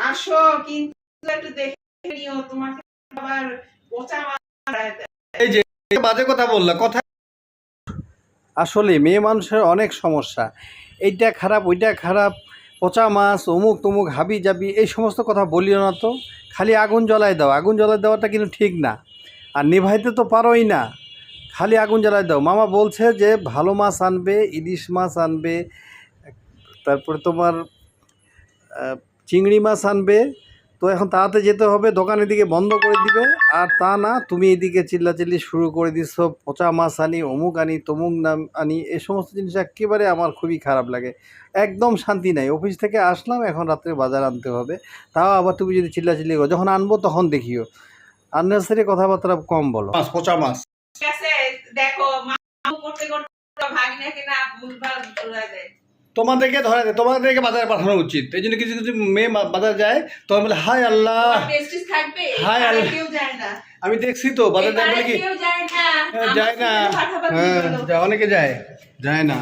আসো কিন্তু একটু দেখে নিও তোমাকে আবার পচা মাছ এই যে বাজে কথা বললা কথা আসলে মেয়ে মানুষের অনেক সমস্যা। এইটা খারাপ ওইটা খারাপ পচা মাছ অমুক তমুক হাবি জাবি এই সমস্ত কথা বলিও না তো। খালি আগুন জ্বলাই দাও। আগুন জ্বলাই দেওয়াটা কিন্তু ঠিক না। আর নিভাইতে তো পারোই না। খালি আগুন জ্বালায় দাও। মামা বলছে যে ভালো মাছ আনবে ইলিশ মাছ আনবে তারপরে তোমার চিংড়ি মাছ আনবে। তো এখন তাড়াতে যেতে হবে দোকানের দিকে বন্ধ করে দিবে। আর তা না তুমি এদিকে চিল্লাচিল্লি শুরু করে দিচ্ছ পচা মাছ আনি অমুক আনি তমুক নাম আনি এ সমস্ত জিনিস একেবারে আমার খুবই খারাপ লাগে। একদম শান্তি নাই। অফিস থেকে আসলাম এখন রাত্রে বাজার আনতে হবে। তাও আবার তুমি যদি চিল্লাচিল্লি করো যখন আনব তখন দেখিও। আননেসারি কথাবার্তা কম বলো। মাছ পচা মাছ। দেখো মা করতে করতে ভাগিনাকে না ভুলভাল ধরে দেয় তোমাদেরকে ধরা তোমাদেরকে বাজারে পাঠানো উচিত। এই জন্য কিছু কিছু মেয়ে মা- বাজারে যায় তখন বলে হাই আল্লাহ! হাই আল্লাহ। আমি দেখছি তো বাজারে যায় বলে কি? যায় না। হ্যাঁ, যায় না। হ্যাঁ। অনেকে যায় যায় না।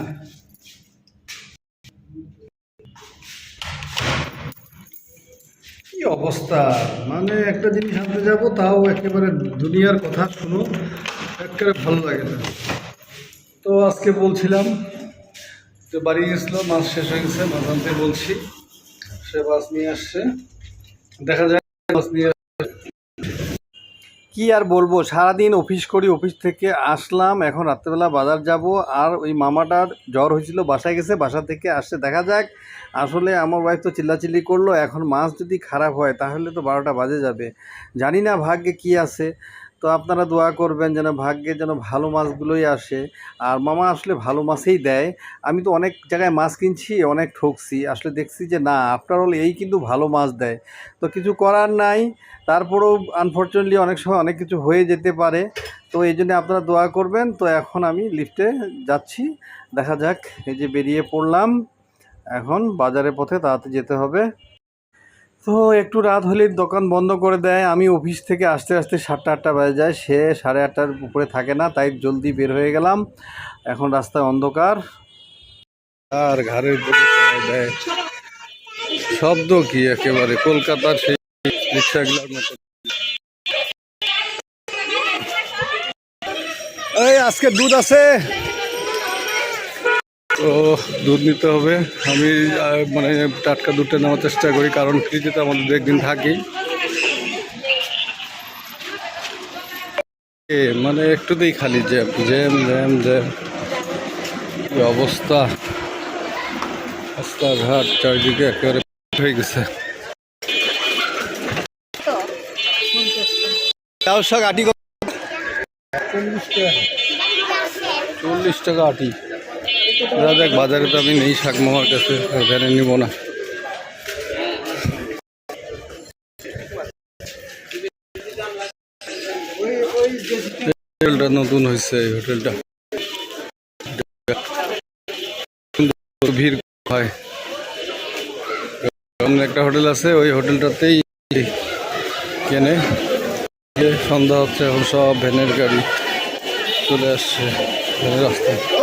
কি অবস্থা? মানে একটা জিনিস আনতে যাব তাও একেবারে দুনিয়ার কথা শুনো। একেবারে ভালো লাগে না। তো আজকে বলছিলাম যে বাড়ি গেছিল মাছ শেষ হয়ে গেছে, মাছ আনতে বলছি। সে মাছ নিয়ে আসছে। দেখা যায় মাছ নিয়ে কি আর বলব, সারাদিন অফিস করি, অফিস থেকে আসলাম, এখন রাত্রেবেলা বাজার যাব, আর ওই মামাটার জ্বর হয়েছিল, বাসায় গেছে, বাসা থেকে আসছে। দেখা যাক, আসলে আমার ওয়াইফ তো চিল্লাচিল্লি করল, এখন মাছ যদি খারাপ হয়, তাহলে তো বারোটা বাজে যাবে। জানি না ভাগ্যে কি আছে। তো আপনারা দোয়া করবেন যেন ভাগ্যে যেন ভালো মাছগুলোই আসে। আর মামা আসলে ভালো মাছই দেয়। আমি তো অনেক জায়গায় মাছ কিনছি, অনেক ঠকছি। আসলে দেখছি যে না আফটার অল এই কিন্তু ভালো মাছ দেয়। তো কিছু করার নাই। তারপরেও আনফর্চুনেটলি অনেক সময় অনেক কিছু হয়ে যেতে পারে। তো এই জন্য আপনারা দোয়া করবেন। তো এখন আমি লিফটে যাচ্ছি। দেখা যাক, এই যে বেরিয়ে পড়লাম। এখন বাজারের পথে তাড়াতাড়ি যেতে হবে। তো একটু রাত হলে দোকান বন্ধ করে দেয়। আমি অফিস থেকে আসতে আসতে সাতটা আটটা বাজে যায়। সে সাড়ে আটটার উপরে থাকে না, তাই জলদি বের হয়ে গেলাম। এখন রাস্তায় অন্ধকার। আর ঘাড়ের দেয়। শব্দ কি একেবারে? কলকাতার সেই রিক্সাগুলোর মতো। এই আজকে দুধ আছে। তো দুধ নিতে হবে। আমি মানে টাটকা দুধটা নেওয়ার চেষ্টা করি কারণ ফ্রিজে তো আমাদের একদিন থাকি এ, মানে একটুতেই খালি জ্যাম জ্যাম জ্যাম জ্যাম। কি অবস্থা? রাস্তাঘাট চারিদিকে একেবারে হয়ে গেছে। টাকা। চল্লিশ টাকা আটি। দেখ বাজারে তো আমি নেই শাক কাছে ভ্যানে নিব না। হোটেলটা নতুন হয়েছে, এই হোটেলটা। ভিড় হয়। সামনে একটা হোটেল আছে, ওই হোটেলটাতেই কেনে। সন্ধ্যা হচ্ছে, এখন সব ভ্যানের গাড়ি চলে আসছে রাস্তায়।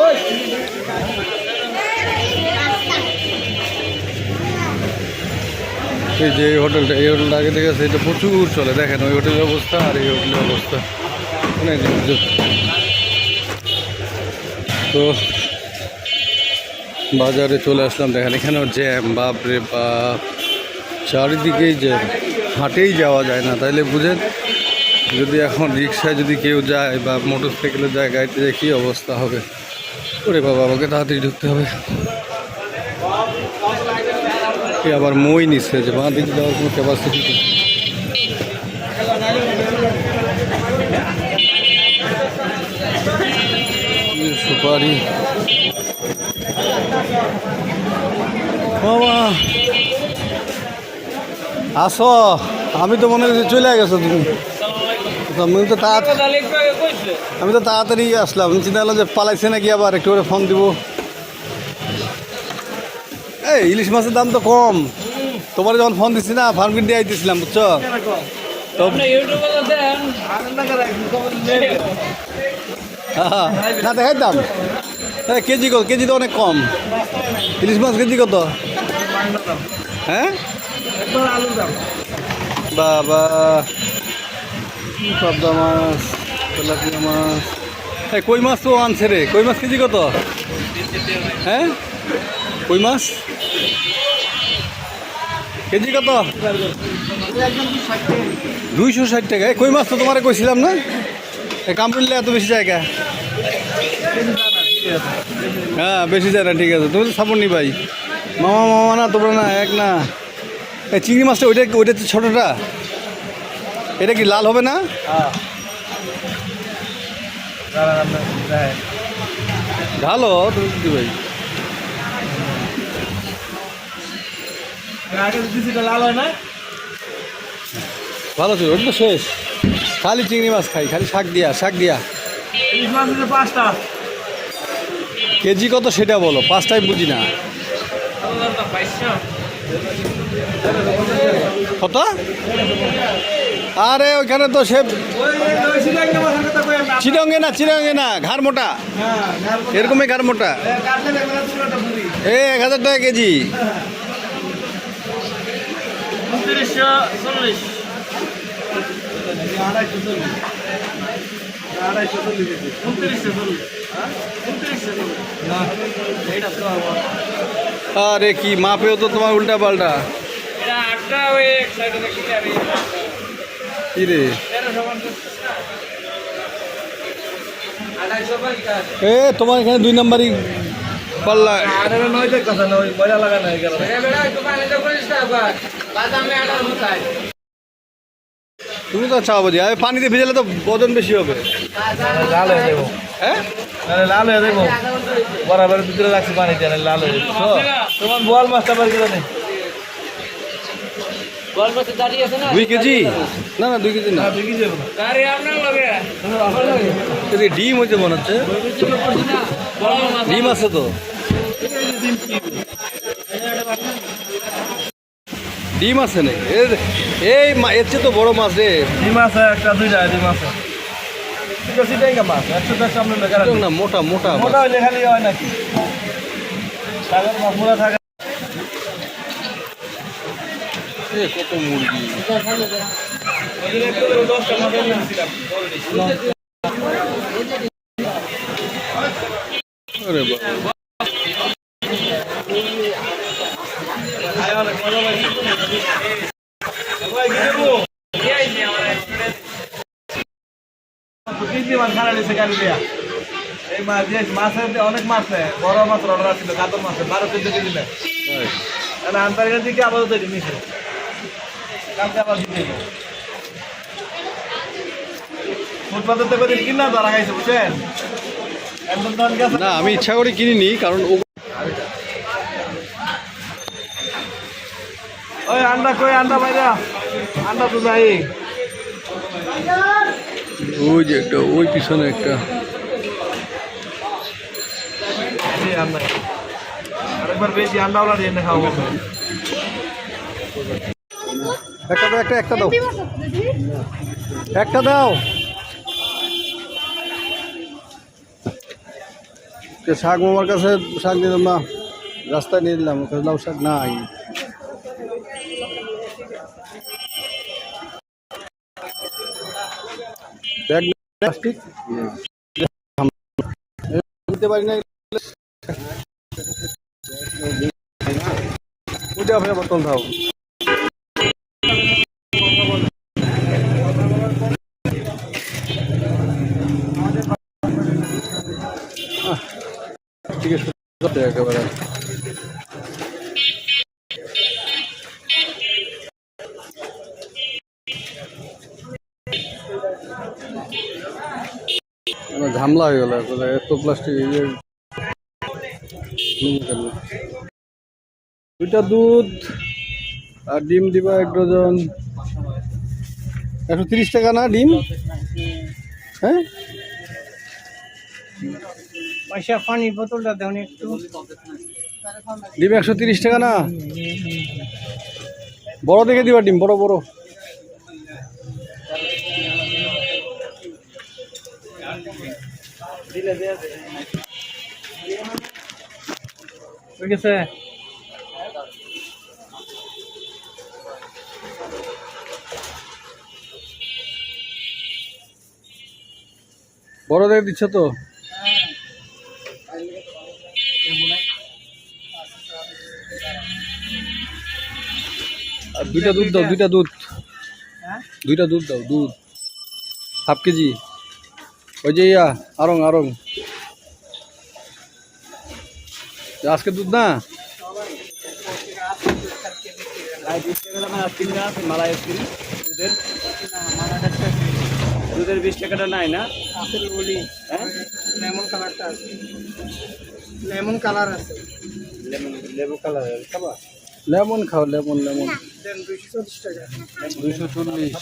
এই যে এই হোটেলটা এই হোটেলটা আগে থেকে আছে, এটা প্রচুর চলে। দেখেন, ওই হোটেলের অবস্থা আর এই হোটেলের অবস্থা। অনেক। তো বাজারে চলে আসলাম। দেখেন, এখানেও জ্যাম, বাপরে বাপ। চারিদিকেই জ্যাম হাটেই যাওয়া যায় না, তাইলে বুঝেন? যদি এখন রিক্সায় যদি কেউ যায় বা মোটর সাইকেলে যায়, গাড়িতে যায়, কী অবস্থা হবে? ওরে বাবা, আমাকে তাড়াতাড়ি ঢুকতে হবে। এ আবার মই নিচ্ছে যে বাঁ দিকে কোনো ক্যাপাসিটি সুপারি। বাবা। আসো, আমি তো মনে করছি চলে গেছো তুমি। আমি তো তাড়াতাড়ি আমি তো তাড়াতাড়ি আসলাম। চিন্তা করলাম যে পালাইছে নাকি আবার, একটু করে ফোন দিব। এই ইলিশ মাছের দাম তো কম। তোমার যখন ফোন দিচ্ছি না ফার্মিং দিয়ে আইতেছিলাম বুঝছ? হ্যাঁ, না দেখাই দাম। হ্যাঁ কেজি কত? কেজি তো অনেক কম। ইলিশ মাছ কেজি কত? হ্যাঁ? বাবা। পাবদা মাছ তেলাপিয়া মাছ। এই কই মাছ তো আনছে রে? কই মাছ কেজি কত? হ্যাঁ? কই মাছ? কেজি কত? দুইশো ষাট টাকা। এই কই মাছ তো তোমারে কইছিলাম না? এই কামড়িলে এত বেশি জায়গা? হ্যাঁ বেশি যায় না ঠিক আছে। তুমি তো সাপনি ভাই মামা মামা না তোমরা না এক না। এই চিংড়ি মাছটা ওইটা ওইটা ছোটোটা? এটা কি লাল হবে না? হ্যাঁ। ভালো তুমি ভাই আগে দিছিটা লাল হয় না। ভালো ছিল ওটা তো শেষ। খালি চিংড়ি মাছ খাই খালি শাক দিয়া শাক দিয়া। পাঁচটা। কেজি কত সেটা বলো পাঁচটাই বুঝি না। কত? আরে ওইখানে তো সে চিরঙ্গে না চিরঙ্গে না ঘাড় মোটা। এরকমই ঘাড় মোটা। এ এক হাজার টাকা কেজি। উনত্রিশশো চল্লিশ। উনত্রিশশো চল্লিশ। উনত্রিশশো চল্লিশ। না এইটা তো আরে কি মাপেও তো তোমার উল্টা পাল্টা এ তোমার এখানে দুই নাম্বারই পাল্লা তুমি তো চাও বুঝি। আমি পানিতে ভিজালে তো বদন বেশি হবে। লাল হয়ে যাব। হ্যাঁ লাল হয়ে যাব। বরাবর ভিতরে রাখছি পানি লাল হয়ে যাব। তোমার বোয়াল মাছটা বার করে নেই দুই কেজি? না না দুই কেজি না। ডিম হয়েছে মনে হচ্ছে ডিম আছে তো। ডিম আছে নাকি এই এর চেয়ে তো বড় মাছ রে। ডিম আছে একটা দুইটা ডিম আছে। না মোটা মোটা মোটা হইলে খালি হয় নাকি? সাগর মাছ মোটা থাকে গাড়ি দিয়া এই মাছ মাছের অনেক মাছ বড় মাছ অর্ডার ছিল কাতল মাছের বারো চোদ্দ কেজি নেয়। তাহলে আন্তর্জাতিক দিকে আপাতত এটি নিছে কালকে আবার দিতে কিনা বুঝছেন? না আমি ইচ্ছা করে কিনিনি কারণ ওই আন্ডা কই আন্ডা ভাইরা? আন্ডা তো যাই ওই যে একটা ওই পিছনে একটা। আরেকবার বেশি আন্ডা ওলা দিয়ে খাওয়াবো। একটা দাও, একটা একটা দাও। একটা দাও। শাক মামার কাছে শাক দিলাম না, রাস্তায় নিয়ে দিলাম লাউ শাক নাই। প্লাস্টিক? দিতে পারি না বোতল দাও। আছে একেবারে। ঝামলা হয়ে গেল এত প্লাস্টিক? দুইটা দুধ আর ডিম দিবা এক ডজন। একশো টাকা না ডিম? হ্যাঁ? পয়সা পানির বোতলটা দেন একটু। দিব একশো তিরিশ টাকা না? বড় দেখে দিবা ডিম বড় বড়। ঠিক আছে বড় দেখে দিচ্ছ তো? দুইটা দুধ দাও দুইটা দুধ। দুইটা দুধ দাও দুধ। Half kg. ওই যে ইয়া আরং আরং আজকে দুধ না? দুধের বিশ টাকাটা নাই না? আপেল বলি। লেমন কালারটা আছে। লেমন কালার আছে। লেবু কালার খাবা? লেমন খাও লেমন লেমন। দুইশো চল্লিশ টাকা। দুইশো চল্লিশ।